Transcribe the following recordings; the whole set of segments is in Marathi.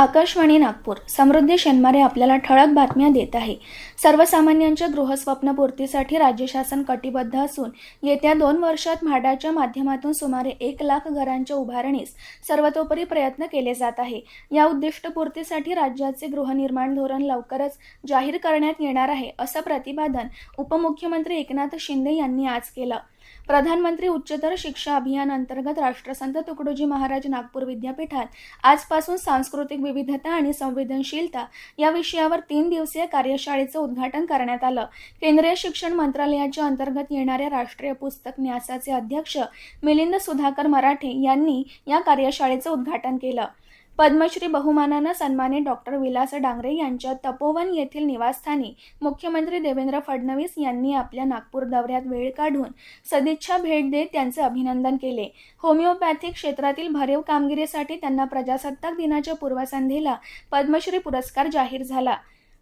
आकाशवाणी नागपूर. समृद्धी शेनमारे आपल्याला ठळक बातम्या देत आहे. सर्वसामान्यांच्या गृहस्वप्नपूर्तीसाठी राज्य शासन कटिबद्ध असून येत्या दोन वर्षात म्हाडाच्या माध्यमातून सुमारे एक लाख घरांच्या उभारणीस सर्वतोपरी प्रयत्न केले जात आहे. या उद्दिष्टपूर्तीसाठी राज्याचे गृहनिर्माण धोरण लवकरच जाहीर करण्यात येणार आहे असं प्रतिपादन उपमुख्यमंत्री एकनाथ शिंदे यांनी आज केलं. प्रधानमंत्री उच्चतर शिक्षा अभियान अंतर्गत राष्ट्रसंत तुकडोजी महाराज नागपूर विद्यापीठात आजपासून सांस्कृतिक विविधता आणि संवेदनशीलता या विषयावर तीन दिवसीय कार्यशाळेचं उद्घाटन करण्यात आलं. केंद्रीय शिक्षण मंत्रालयाच्या अंतर्गत येणाऱ्या राष्ट्रीय पुस्तक न्यासाचे अध्यक्ष मिलिंद सुधाकर मराठे यांनी या कार्यशाळेचं उद्घाटन केलं. पद्मश्री बहुमानानं सन्मानित डॉक्टर विलास डांगरे यांच्या तपोवन येथील निवासस्थानी मुख्यमंत्री देवेंद्र फडणवीस यांनी आपल्या नागपूर दौऱ्यात वेळ काढून सदिच्छा भेट देत त्यांचे अभिनंदन केले. होमिओपॅथिक क्षेत्रातील भरीव कामगिरीसाठी त्यांना प्रजासत्ताक दिनाच्या पूर्वसंध्येला पद्मश्री पुरस्कार जाहीर झाला.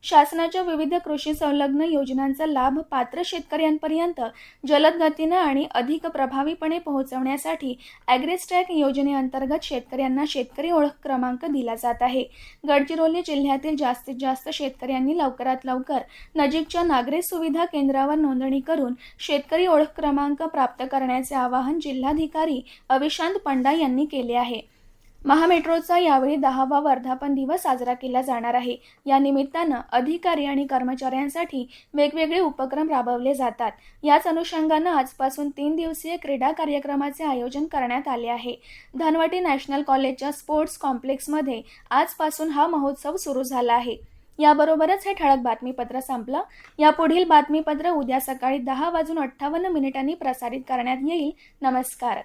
शासनाच्या विविध कृषी संलग्न योजनांचा लाभ पात्र शेतकऱ्यांपर्यंत जलद गतीनं आणि अधिक प्रभावीपणे पोहोचवण्यासाठी ॲग्रेस्टॅक योजनेअंतर्गत शेतकऱ्यांना शेतकरी ओळख क्रमांक दिला जात आहे. गडचिरोली जिल्ह्यातील जास्तीत जास्त शेतकऱ्यांनी लवकरात लवकर नजीकच्या नागरिक सुविधा केंद्रावर नोंदणी करून शेतकरी ओळख क्रमांक प्राप्त करण्याचे आवाहन जिल्हाधिकारी अविशांत पंडा यांनी केले आहे. महामेट्रोचा यावेळी दहावा वर्धापन दिवस साजरा केला जाणार आहे. या निमित्तानं अधिकारी आणि कर्मचाऱ्यांसाठी वेगवेगळे उपक्रम राबवले जातात. याच अनुषंगानं आजपासून तीन दिवसीय क्रीडा कार्यक्रमाचे आयोजन करण्यात आले आहे. धनवटी नॅशनल कॉलेजच्या स्पोर्ट्स कॉम्प्लेक्समध्ये आजपासून हा महोत्सव सुरू झाला आहे. याबरोबरच हे ठळक बातमीपत्र संपलं. या पुढील बातमीपत्र उद्या सकाळी दहा वाजून अठ्ठावन्न मिनिटांनी प्रसारित करण्यात येईल. नमस्कार.